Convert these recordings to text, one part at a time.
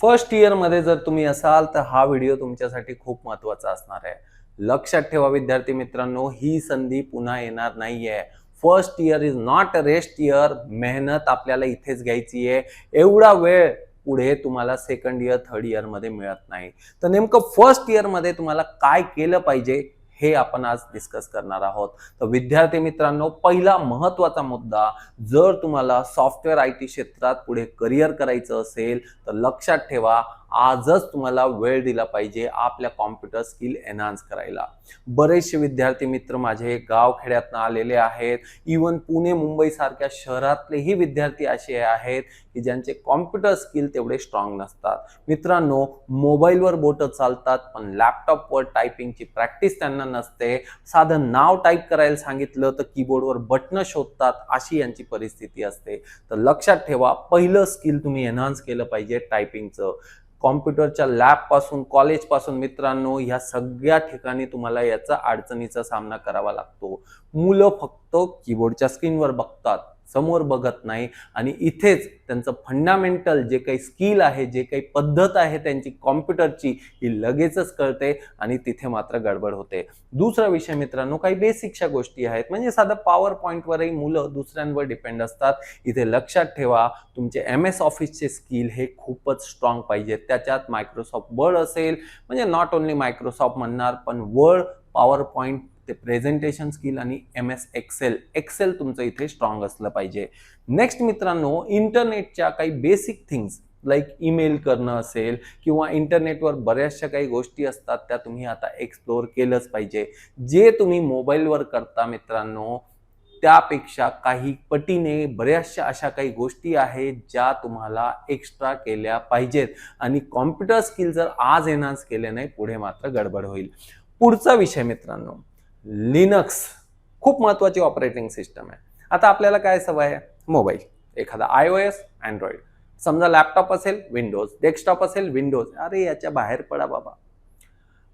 First इयरमध्ये जर तुम्ही असाल तर हा व्हिडिओ तुमच्यासाठी खूप महत्त्वाचा असणार आहे. लक्षात ठेवा विद्यार्थी मित्रांनो ही संधी पुन्हा येणार नाहीये. First year is not a rest year मेहनत आपल्याला इथेच घ्यायची आहे. एवढा वेळ पुढे तुम्हाला सेकंड इयर थर्ड इयरमध्ये मिळत नाही. तर नेमकं फर्स्ट इयरमध्ये तुम्हाला काय केलं पाहिजे? हे आपण आज डिस्कस करणार आहोत. तर विद्यार्थी मित्रांनो पहिला महत्त्वाचा मुद्दा जर तुम्हाला सॉफ्टवेअर आय टी क्षेत्रात पुढे करिअर करायचं असेल तर लक्षात ठेवा आजच तुम्हाला वेळ दिला पाहिजे आपल्या कॉम्प्युटर स्किल एनहान्स करायला. बरेचसे विद्यार्थी मित्र माझे गावखेड्यातनं आलेले आहेत. इवन पुणे मुंबई सारख्या शहरातलेही विद्यार्थी असे आहेत की ज्यांचे कॉम्प्युटर स्किल तेवढे स्ट्रॉंग नसतात. मित्रांनो मोबाईलवर बोटं चालतात पण लॅपटॉपवर टायपिंगची प्रॅक्टिस त्यांना नसते. साधं नाव टाईप करायला सांगितलं तर कीबोर्डवर बटणं शोधतात अशी यांची परिस्थिती असते. तर लक्षात ठेवा पहिलं स्किल तुम्ही एनहान्स केलं पाहिजे टायपिंगचं कॉम्प्युटरच्या लॅबपासून कॉलेजपासून मित्रांनो ह्या सगळ्या ठिकाणी तुम्हाला याचा अडचणीचा सामना करावा लागतो. मुलं फक्त कीबोर्डच्या स्क्रीनवर बघतात. समोर बघत नाही. आणि इथेच त्यांचं फंडामेंटल जे काही स्किल आहे जे काही पद्धत आहे त्यांची कॉम्प्युटरची ही लगेचच कळते आणि तिथे मात्र गडबड होते. दुसरा विषय मित्रांनो काही बेसिकशा गोष्टी आहेत. म्हणजे साधं पॉवर पॉईंटवरही मुलं दुसऱ्यांवर डिपेंड असतात. इथे लक्षात ठेवा तुमचे एम एस ऑफिसचे स्किल हे खूपच स्ट्रॉंग पाहिजेत त्याच्यात मायक्रोसॉफ्ट वर्ड असेल. म्हणजे नॉट ओन्ली मायक्रोसॉफ्ट म्हणणार पण वर्ड पॉवर पॉईंट ते प्रेझेंटेशन स्किल आणि एम एस एक्सेल एक्सेल तुमचं इथे स्ट्रॉंग असलं पाहिजे. नेक्स्ट मित्रांनो इंटरनेटच्या काही बेसिक थिंग्स लाईक ईमेल करणं असेल किंवा इंटरनेटवर बऱ्याचशा काही गोष्टी असतात त्या तुम्ही आता एक्सप्लोअर केलंच पाहिजे. जे तुम्ही मोबाईलवर करता मित्रांनो त्यापेक्षा काही पटीने बऱ्याचशा अशा काही गोष्टी आहेत ज्या तुम्हाला एक्स्ट्रा केल्या पाहिजेत. आणि कॉम्प्युटर स्किल जर आज एनहान्स केले नाही पुढे मात्र गडबड होईल. पुढचा विषय मित्रांनो लिनक्स खूप महत्त्वाची ऑपरेटिंग सिस्टम आहे. आता आपल्याला काय सवय आहे? मोबाईल. एखादा आय ओ एस अँड्रॉइड समजा लॅपटॉप असेल विंडोज डेस्कटॉप असेल विंडोज अरे याच्या बाहेर पडा बाबा.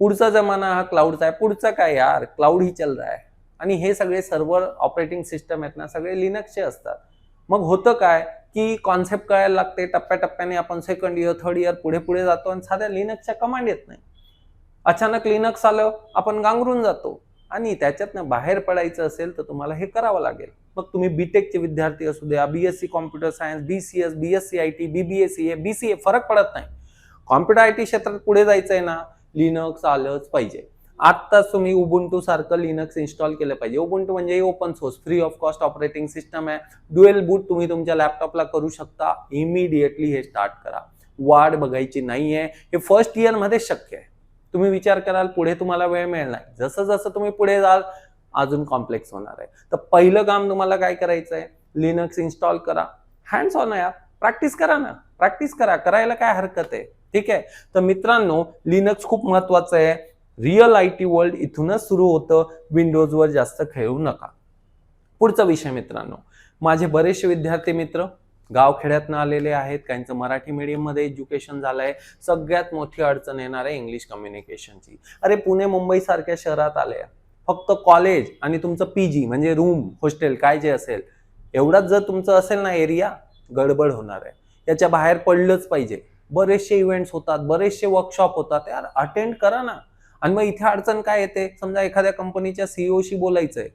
पुढचा जमाना हा क्लाउडचा आहे. पुढचा काय यार? क्लाउड ही चल रहा आहे आणि हे सगळे सर्व्हर ऑपरेटिंग सिस्टम आहेत ना सगळे लिनक्सचे असतात. मग होतं काय की कॉन्सेप्ट कळायला लागते. टप्प्याटप्प्याने आपण सेकंड इयर थर्ड इयर पुढे पुढे जातो आणि साध्या लिनक्सच्या कमांड येत नाही. अचानक लिनक्स आलं आपण गांगरून जातो. आणि त्याच्यातनं बाहेर पडायचं असेल तर तुम्हाला हे करावं लागेल. मग तुम्ही बीटेकचे विद्यार्थी असू द्या BSc computer science B C S B S C I T B B S C A B C A फरक पडत नाही. कॉम्प्युटर आय टी क्षेत्रात पुढे जायचं आहे ना लिनक्स आलंच पाहिजे. आत्ताच तुम्ही उबुंटू सारखं लिनक्स इन्स्टॉल केलं पाहिजे. उबुंटू म्हणजे open source free of cost operating system आहे. ड्युएल बूट तुम्ही तुमच्या लॅपटॉपला करू शकता. इमिडिएटली हे स्टार्ट करा. वाढ बघायची नाहीये. हे फर्स्ट इयरमध्ये शक्य आहे. तुम्ही विचार कराल पुढे तुम्हाला वेळ मिळेल नाही. जसं जसं तुम्ही पुढे जाल अजून कॉम्प्लेक्स होणार आहे. तर पहिलं काम तुम्हाला काय करायचं आहे लिनक्स इन्स्टॉल करा. हँड्स ऑन या प्रॅक्टिस करा ना. प्रॅक्टिस करा. करायला काय हरकत आहे? ठीक आहे? तर मित्रांनो लिनक्स खूप महत्वाचं आहे. रिअल आय टी वर्ल्ड इथूनच सुरू होतं. विंडोजवर जास्त खेळू नका. पुढचा विषय मित्रांनो. माझे बरेचसे विद्यार्थी मित्र गावखेड्यातनं आलेले आहेत. काहींचं मराठी मीडियममध्ये एज्युकेशन झालंय. सगळ्यात मोठी अडचण येणार आहे इंग्लिश कम्युनिकेशनची अरे पुणे मुंबई सारख्या शहरात आले. फक्त कॉलेज आणि तुमचं पीजी म्हणजे रूम हॉस्टेल काय जे असेल एवढाच जर तुमचं असेल ना एरिया गडबड होणार आहे. याच्या बाहेर पडलंच पाहिजे. बरेचसे इव्हेंट्स होतात बरेचसे वर्कशॉप होतात. यार अटेंड करा ना. आणि मग इथे अडचण काय येते? समजा एखाद्या कंपनीच्या सीईओशी बोलायचंय.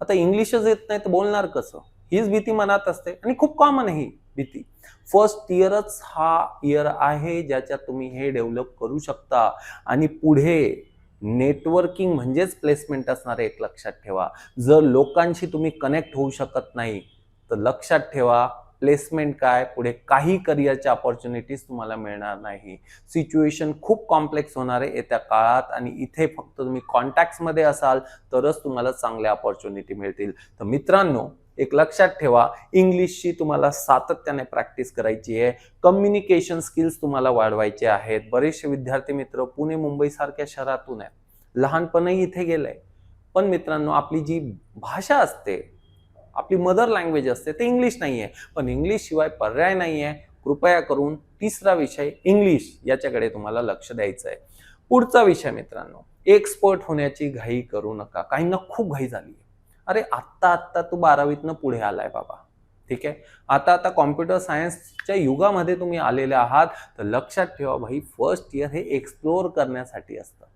आता इंग्लिशच येत नाही तर बोलणार कसं? हीच भीती मनात असते आणि खूप कॉमन ही भीती. फर्स्ट इयरच हा इयर आहे ज्याच्यात तुम्ही हे डेव्हलप करू शकता. आणि पुढे नेटवर्किंग म्हणजेच प्लेसमेंट असणार आहे एक लक्षात ठेवा. जर लोकांशी तुम्ही कनेक्ट होऊ शकत नाही तर लक्षात ठेवा प्लेसमेंट काय पुढे काही करिअरच्या ऑपॉर्च्युनिटीज तुम्हाला मिळणार नाही. सिच्युएशन खूप कॉम्प्लेक्स होणार आहे येत्या काळात आणि इथे फक्त तुम्ही कॉन्टॅक्ट्समध्ये असाल तरच तुम्हाला चांगल्या ऑपॉर्च्युनिटी मिळतील. तर मित्रांनो एक लक्षात ठेवा इंग्लिशची तुम्हाला सातत्याने प्रॅक्टिस करायची आहे कम्युनिकेशन स्किल्स तुम्हाला वाढवायचे आहेत. बरेचसे विद्यार्थी मित्र पुणे मुंबई सारख्या शहरातून आहेत. लहानपणही इथे गेलंय पण मित्रांनो आपली जी भाषा असते आपली मदर लँग्वेज असते ते इंग्लिश नाही आहे. पण इंग्लिश शिवाय पर्याय नाही आहे. कृपया करून तिसरा विषय इंग्लिश याच्याकडे तुम्हाला लक्ष द्यायचं आहे. पुढचा विषय मित्रांनो एक्सपर्ट होण्याची घाई करू नका. काहींना खूप घाई झाली आहे अरे आत्ता आत्ता तू बारावीतनं पुढे आलाय बाबा. ठीक आहे? आता आता कॉम्प्युटर सायन्सच्या युगामध्ये तुम्ही आलेले आहात तर लक्षात ठेवा भाई फर्स्ट इयर हे एक्सप्लोअर करण्यासाठी असतं.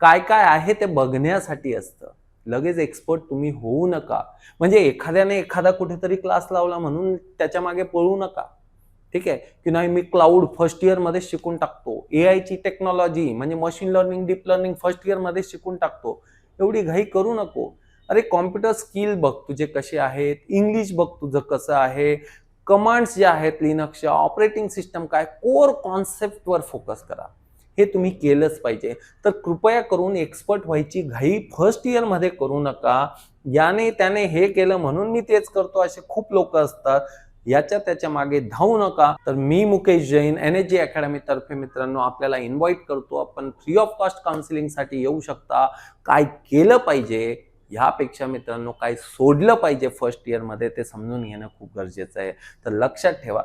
काय काय आहे ते बघण्यासाठी असतं. लगेच एक्सपर्ट तुम्ही होऊ नका. म्हणजे एखाद्याने एखादा कुठेतरी क्लास लावला म्हणून त्याच्यामागे पळू नका. ठीक आहे? की नाही मी क्लाउड फर्स्ट इयरमध्ये शिकून टाकतो. ए आयची टेक्नॉलॉजी म्हणजे machine learning deep learning first इयरमध्ये शिकून टाकतो. एवढी घाई करू नको. अरे कॉम्प्युटर स्किल बघ तुझे कसे आहेत इंग्लिश बघ तुझं कसं आहे कमांड्स जे आहेत लिनक्सच्या ऑपरेटिंग सिस्टम काय कोर कॉन्सेप्टवर फोकस करा. हे तुम्ही केलंच पाहिजे. तर कृपया करून एक्सपर्ट व्हायची घाई फर्स्ट इयरमध्ये करू नका. याने त्याने हे केलं म्हणून मी तेच करतो असे खूप लोक असतात. याच्या त्याच्यामागे धावू नका. तर मी Mukesh Jain N H G academy तर्फे मित्रांनो आपल्याला इन्व्हाइट करतो. आपण फ्री ऑफ कॉस्ट काउन्सिलिंगसाठी येऊ शकता. काय केलं पाहिजे? ह्यापेक्षा मित्रांनो काय सोडलं पाहिजे फर्स्ट इयरमध्ये ते समजून घेणं खूप गरजेचं आहे. तर लक्षात ठेवा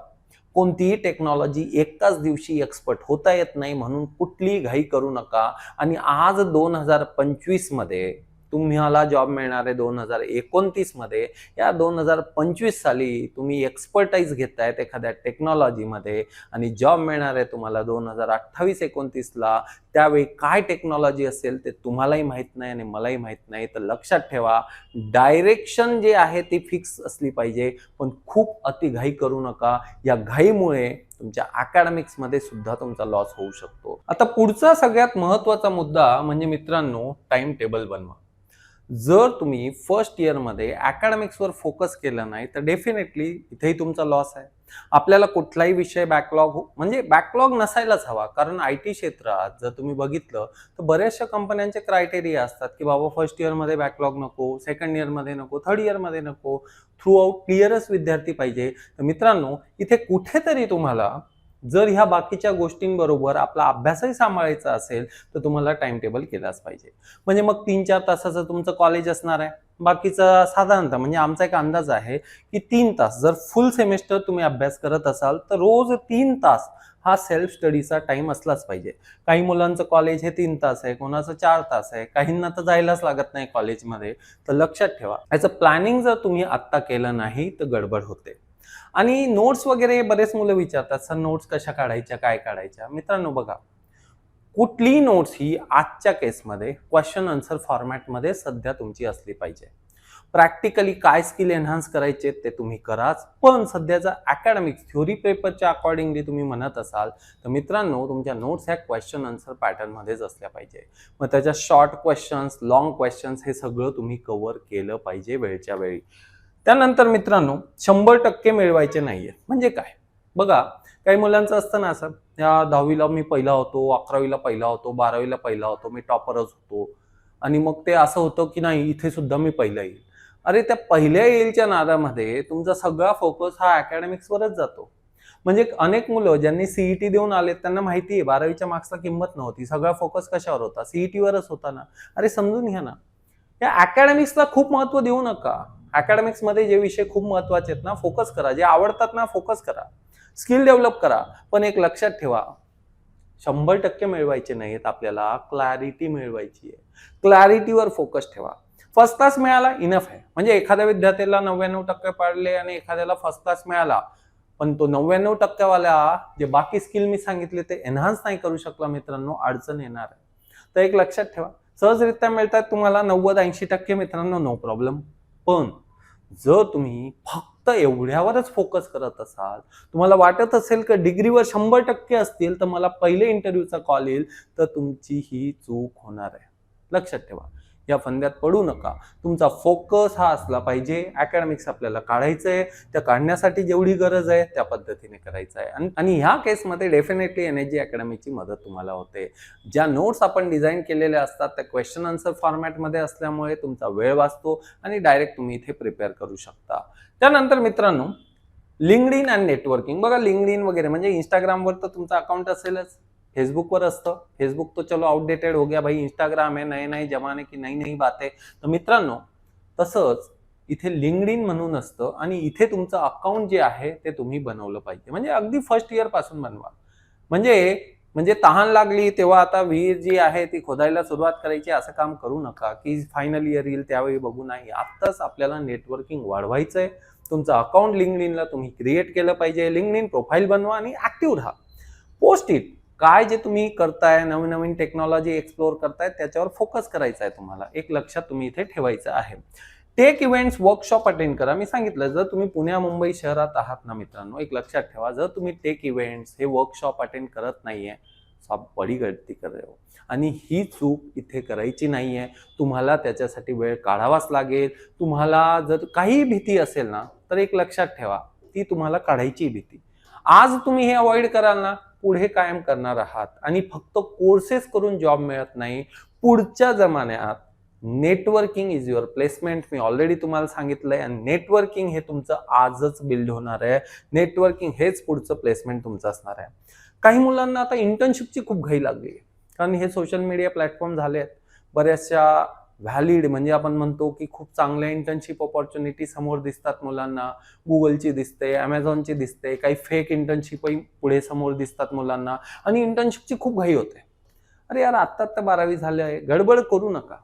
कोणतीही टेक्नॉलॉजी एकाच दिवशी एक्सपर्ट होता येत नाही म्हणून कुठलीही घाई करू नका. आणि आज दोन हजार पंचवीसमध्ये तुम्हाला जॉब मिळणार आहे दोन हजार एकोणतीसमध्ये या दोन हजार पंचवीस साली तुम्ही एक्सपर्टाईज घेतायत एखाद्या टेक्नॉलॉजीमध्ये आणि जॉब मिळणार आहे तुम्हाला दोन हजार अठ्ठावीस एकोणतीसला त्यावेळी काय टेक्नॉलॉजी असेल ते तुम्हालाही माहीत नाही आणि मलाही माहीत नाही. तर लक्षात ठेवा डायरेक्शन जे आहे ती फिक्स असली पाहिजे पण खूप अतिघाई करू नका. या घाईमुळे तुमच्या अकॅडमिक्समध्ये सुद्धा तुमचा लॉस होऊ शकतो. आता पुढचा सगळ्यात महत्त्वाचा मुद्दा म्हणजे मित्रांनो टाइम टेबल बनवा. जर तुम्ही फर्स्ट इयरमध्ये अकॅडमिक्सवर फोकस केलं नाही तर डेफिनेटली इथेही तुमचा लॉस आहे. आपल्याला कुठलाही विषय बॅकलॉग हो म्हणजे बॅकलॉग नसायलाच हवा कारण आय टी क्षेत्रात जर तुम्ही बघितलं तर बऱ्याचशा कंपन्यांचे क्रायटेरिया असतात की बाबा फर्स्ट इयरमध्ये बॅकलॉग नको सेकंड इयरमध्ये नको थर्ड इयरमध्ये नको थ्रू आउट क्लिअरच विद्यार्थी पाहिजे. तर मित्रांनो इथे कुठेतरी तुम्हाला जर ह्या बाकीच्या गोष्टींबरोबर आपला अभ्यासही सांभाळायचा असेल तर तुम्हाला टाइम टेबल केलाच पाहिजे. म्हणजे मग तीन चार तासाचं तुमचं कॉलेज असणार आहे. बाकीचं साधारणतः म्हणजे आमचा एक अंदाज आहे की तीन तास जर फुल सेमेस्टर तुम्ही अभ्यास करत असाल तर रोज तीन तास हा सेल्फ स्टडीचा टाइम असलाच पाहिजे. काही मुलांचं कॉलेज हे तीन तास आहे कोणाचं चार तास आहे काहींना तर जायलाच लागत नाही कॉलेजमध्ये तर लक्षात ठेवा. याचं प्लॅनिंग जर तुम्ही आत्ता केलं नाही तर गडबड होते. आणि नोट्स वगैरे बरेच मुलं विचारतात सर नोट्स कशा काढायच्या? काय काढायच्या? मित्रांनो बघा कुठलीही नोट्स ही आजच्या केसमध्ये क्वेश्चन आन्सर फॉर्मॅटमध्ये सध्या तुमची असली पाहिजे. प्रॅक्टिकली काय स्किल एन्हान्स करायचे ते तुम्ही कराच पण सध्याचा अकॅडमिक्स थ्योरी पेपरच्या अकॉर्डिंगली तुम्ही म्हणत असाल तर मित्रांनो तुमच्या नोट्स ह्या क्वेश्चन आन्सर पॅटर्नमध्येच असल्या पाहिजे. मग त्याच्या शॉर्ट क्वेश्चन्स लॉंग क्वेश्चन्स हे सगळं तुम्ही कव्हर केलं पाहिजे वेळच्या वेळी. त्यानंतर मित्रांनो शंभर टक्के मिळवायचे नाहीये म्हणजे काय? बघा काही मुलांचं असतं ना असं या दहावीला मी पहिला होतो अकरावीला पहिला होतो बारावीला पहिला होतो मी टॉपरच होतो. आणि मग ते असं होतं की नाही इथे सुद्धा मी पहिला येईल. अरे त्या पहिल्या येईलच्या नादामध्ये तुमचा सगळा फोकस हा अकॅडमिक्सवरच जातो. म्हणजे अनेक मुलं ज्यांनी सीईटी देऊन आले त्यांना माहिती आहे बारावीच्या मार्क्सला किंमत नव्हती सगळा फोकस कशावर होता? सीईटीवरच होता ना. अरे समजून घ्या ना. या अकॅडमिक्सला खूप महत्त्व देऊ नका. अकॅडमिक्समध्ये जे विषय खूप महत्त्वाचे आहेत ना फोकस करा. जे आवडतात ना फोकस करा. स्किल डेव्हलप करा. पण एक लक्षात ठेवा शंभर टक्के मिळवायचे नाहीत आपल्याला क्लॅरिटी मिळवायची आहे. क्लॅरिटीवर फोकस ठेवा. फर्स्ट क्लास मिळाला इनफ आहे. म्हणजे एखाद्या विद्यार्थ्याला नव्याण्णव टक्के पाडले आणि एखाद्याला फर्स्ट क्लास मिळाला पण तो नव्याण्णव टक्क्यावाला जे बाकी स्किल मी सांगितले ते एन्हान्स नाही करू शकला मित्रांनो अडचण येणार आहे. तर एक लक्षात ठेवा. सहजरित्या मिळतात तुम्हाला नव्वद ऐंशी टक्के मित्रांनो नो प्रॉब्लेम पण जर तुम्ही फक्त एवढ्यावरच फोकस करत असाल तुम्हाला वाटत असेल की डिग्रीवर शंभर टक्के असतील तर मला पहिले इंटरव्ह्यूचा कॉल येईल तर तुमची ही चूक होणार आहे. लक्षात ठेवा. या फंद्यात पडू नका. तुमचा फोकस हा असला पाहिजे. अकॅडमिक्स आपल्याला काढायचं आहे त्या काढण्यासाठी जेवढी गरज आहे त्या पद्धतीने करायचं आहे. आणि- आणि ह्या केसमध्ये डेफिनेटली एन एच जी अकॅडमीची मदत तुम्हाला होते. ज्या नोट्स आपण डिझाईन केलेल्या असतात त्या क्वेश्चन आन्सर फॉर्मॅटमध्ये असल्यामुळे तुमचा वेळ वाचतो आणि डायरेक्ट तुम्ही इथे प्रिपेअर करू शकता. त्यानंतर मित्रांनो लिंकड इन अँड नेटवर्किंग बघा लिंकड इन वगैरे म्हणजे इंस्टाग्रामवर तर तुमचा अकाउंट असेलच. फेसबुकवर असतं. फेसबुक तो चलो आउटडेटेड हो गया भाई. इंस्टाग्राम आहे नए नए जमाने की नई नई आहे तर मित्रांनो तसंच इथे लिंकड इन म्हणून असतं आणि इथे तुमचं अकाउंट जे आहे ते तुम्ही बनवलं पाहिजे. म्हणजे अगदी फर्स्ट इयरपासून बनवा. म्हणजे म्हणजे तहान लागली तेव्हा आता विहीर जी आहे ती खोदायला सुरुवात करायची असं काम करू नका की फायनल इयर येईल त्यावेळी बघू नाही. आत्ताच आपल्याला नेटवर्किंग वाढवायचं आहे तुमचं अकाउंट लिंकडिनला तुम्ही क्रिएट केलं पाहिजे. लिंकडिन प्रोफाईल बनवा आणि ऍक्टिव्ह राहा. पोस्ट इट काय जे तुम्ही करताय नवीन नवीन टेक्नॉलॉजी एक्सप्लोअर करताय त्याच्यावर फोकस करायचा आहे तुम्हाला. एक लक्षात तुम्ही इथे ठेवायचं आहे. टेक इव्हेंट्स वर्कशॉप अटेंड करा. मी सांगितलं जर तुम्ही पुण्या मुंबई शहरात आहात ना मित्रांनो एक लक्षात ठेवा जर तुम्ही टेक इव्हेंट्स हे वर्कशॉप अटेंड करत नाहीये आहे आप बडी गलती कर हो. आणि ही चूक इथे करायची नाही आहे तुम्हाला त्याच्यासाठी वेळ काढावाच लागेल. तुम्हाला जर काही भीती असेल ना तर एक लक्षात ठेवा ती तुम्हाला काढायची भीती. आज तुम्ही हे अवॉइड कराल ना पुढे कायम करणार आहात. आणि फक्त कोर्सेस करून जॉब मिळत नाही. पुढच्या जमान्यात नेटवर्किंग इज युअर प्लेसमेंट मी ऑलरेडी तुम्हाला सांगितलंय. आणि नेटवर्किंग हे तुमचं आजच बिल्ड होणार आहे. नेटवर्किंग हेच पुढचं प्लेसमेंट तुमचं असणार आहे. काही मुलांना आता इंटर्नशिपची खूप घाई लागली. आहे कारण हे सोशल मीडिया प्लॅटफॉर्म झाले आहेत बऱ्याचशा व्हॅलिड म्हणजे आपण म्हणतो की खूप चांगल्या इंटर्नशिप ऑपॉर्च्युनिटी समोर दिसतात मुलांना. गुगलची दिसते अमेझॉनची दिसते काही फेक इंटर्नशिपही पुढे समोर दिसतात मुलांना. आणि इंटर्नशिपची खूप घाई होते. अरे यार आत्ता आत्ता बारावी झाले आहे. गडबड करू नका.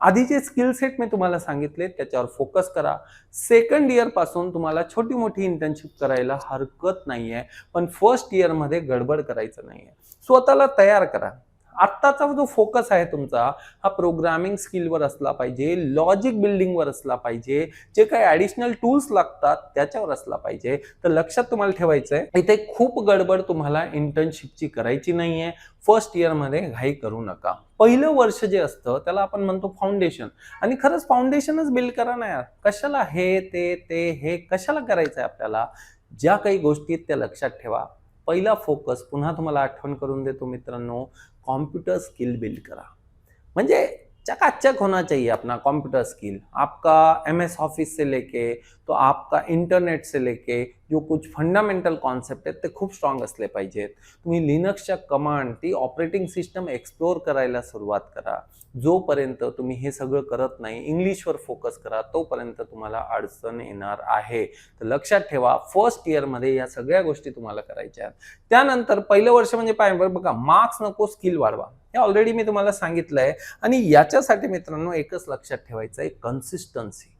आधी जे स्किल सेट मी तुम्हाला सांगितले त्याच्यावर फोकस करा. सेकंड इयरपासून तुम्हाला छोटी मोठी इंटर्नशिप करायला हरकत नाही आहे पण फर्स्ट इयरमध्ये गडबड करायचं नाही आहे स्वतःला तयार करा. आत्ताचा जो फोकस आहे तुमचा हा प्रोग्रामिंग स्किलवर असला पाहिजे लॉजिक बिल्डिंगवर असला पाहिजे जे काही ॲडिशनल टूल्स लागतात त्याच्यावर असला पाहिजे. तर लक्षात तुम्हाला ठेवायचं आहे इथे खूप गडबड तुम्हाला इंटर्नशिपची करायची नाहीये. फर्स्ट इयरमध्ये घाई करू नका. पहिलं वर्ष जे असतं त्याला आपण म्हणतो फाउंडेशन आणि खरंच फाउंडेशनच बिल्ड करा ना यार. कशाला हे ते ते हे कशाला करायचं आहे आपल्याला? ज्या काही गोष्टी आहेत त्या लक्षात ठेवा. पहिला फोकस पुन्हा तुम्हाला आठवण करून देतो मित्रांनो. कंप्यूटर स्किल बिल्ड करा. म्हणजे चकाचक होना चाहिए अपना कंप्यूटर स्किल आपका एम एस ऑफिस से लेके तो आपका इंटरनेट से लेके जो कुछ फंडामेंटल कॉन्सेप्ट आहेत ते खूप स्ट्रॉंग असले पाहिजेत. तुम्ही लिनक्सच्या कमांड ती ऑपरेटिंग सिस्टम एक्सप्लोअर करायला सुरुवात करा. जोपर्यंत तुम्ही हे सगळं करत नाही इंग्लिशवर फोकस करा तोपर्यंत तुम्हाला अडचण येणार आहे. तर लक्षात ठेवा फर्स्ट इयरमध्ये या सगळ्या गोष्टी तुम्हाला करायच्या आहेत. त्यानंतर पहिलं वर्ष म्हणजे पाय बघा मार्क्स नको स्किल वाढवा. हे ऑलरेडी मी तुम्हाला सांगितलं आहे आणि याच्यासाठी मित्रांनो एकच लक्षात ठेवायचं आहे कन्सिस्टन्सी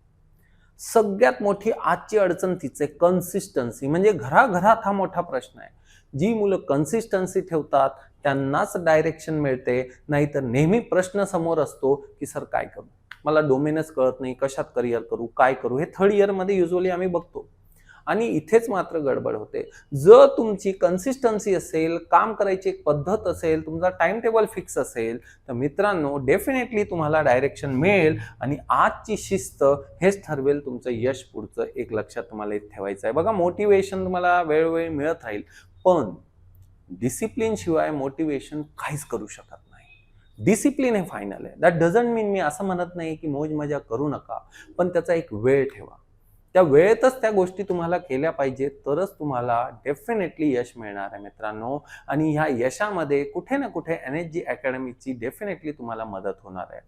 सगळ्यात मोठी आजची अडचण तिचे कन्सिस्टन्सी म्हणजे घराघरात हा मोठा प्रश्न आहे. जी मुलं कन्सिस्टन्सी ठेवतात त्यांनाच डायरेक्शन मिळते. नाहीतर नेहमी प्रश्न समोर असतो की सर काय करू? मला डोमेनच कळत नाही. कशात करिअर करू? काय करू? हे थर्ड इयरमध्ये युजली आम्ही बघतो. आणि इथेच मात्र गडबड होते. जर तुमची कन्सिस्टन्सी असेल काम करायची एक पद्धत असेल तुमचा टाइम टेबल फिक्स असेल तर मित्रांनो डेफिनेटली तुम्हाला डायरेक्शन मिळेल आणि आजची शिस्त हेच ठरवेल तुमचं यश पुढचं एक लक्षात तुम्हाला ठेवायचं आहे. बघा मोटिवेशन तुम्हाला वेळोवेळी मिळत राहील पण डिसिप्लिन शिवाय मोटिवेशन काहीच करू शकत नाही. डिसिप्लिन हे फायनल आहे. दॅट डझंट मीन मी असं म्हणत नाही की मोज मजा करू नका पण त्याचा एक वेळ ठेवा. त्या वेळेतच त्या गोष्टी तुम्हाला केल्या पाहिजेत तरच तुम्हाला डेफिनेटली यश मिळणार आहे मित्रांनो. आणि ह्या यशामध्ये कुठे ना कुठे एन एच जी अकॅडमीची डेफिनेटली तुम्हाला मदत होणार आहे.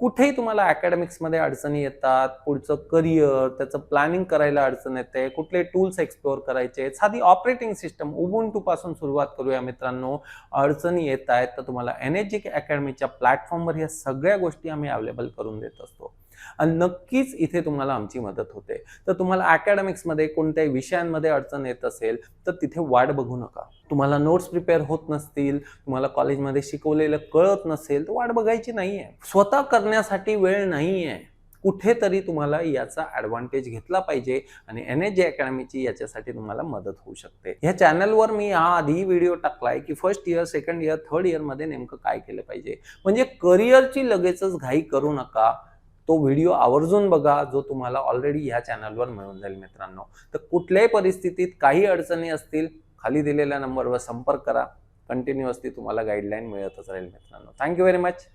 कुठेही तुम्हाला अकॅडमिक्समध्ये अडचणी येतात पुढचं करिअर त्याचं प्लॅनिंग करायला अडचण येते कुठले टूल्स एक्सप्लोअर करायचे साधी ऑपरेटिंग सिस्टम उबुंटू पासून सुरुवात करूया मित्रांनो. अडचणी येत आहेत तर तुम्हाला एन एच जी अकॅडमीच्या प्लॅटफॉर्मवर ह्या सगळ्या गोष्टी आम्ही अवेलेबल करून देत असतो. आणि नक्कीच इथे तुम्हाला आमची मदत होते. तर तुम्हाला अकॅडमिक्समध्ये कोणत्याही विषयांमध्ये अडचण येत असेल तर तिथे वाट बघू नका. तुम्हाला नोट्स प्रिपेअर होत नसतील तुम्हाला कॉलेजमध्ये शिकवलेलं कळत नसेल तर वाट बघायची नाहीये. स्वतः करण्यासाठी वेळ नाहीये. कुठेतरी तुम्हाला याचा ॲडव्हान्टेज घेतला पाहिजे आणि एन एच जे अकॅडमीची याच्यासाठी तुम्हाला मदत होऊ शकते. ह्या चॅनलवर मी हा आधी व्हिडिओ टाकलाय की first year second year third इयरमध्ये नेमकं काय केलं पाहिजे. म्हणजे करिअरची लगेचच घाई करू नका. तो व्हिडिओ आवर्जून बघा जो तुम्हाला ऑलरेडी ह्या चॅनलवर मिळून जाईल मित्रांनो. तर कुठल्याही परिस्थितीत काही अडचणी असतील खाली दिलेल्या नंबरवर संपर्क करा. कंटिन्युअसली तुम्हाला गाईडलाईन मिळतच राहील मित्रांनो. Thank you very much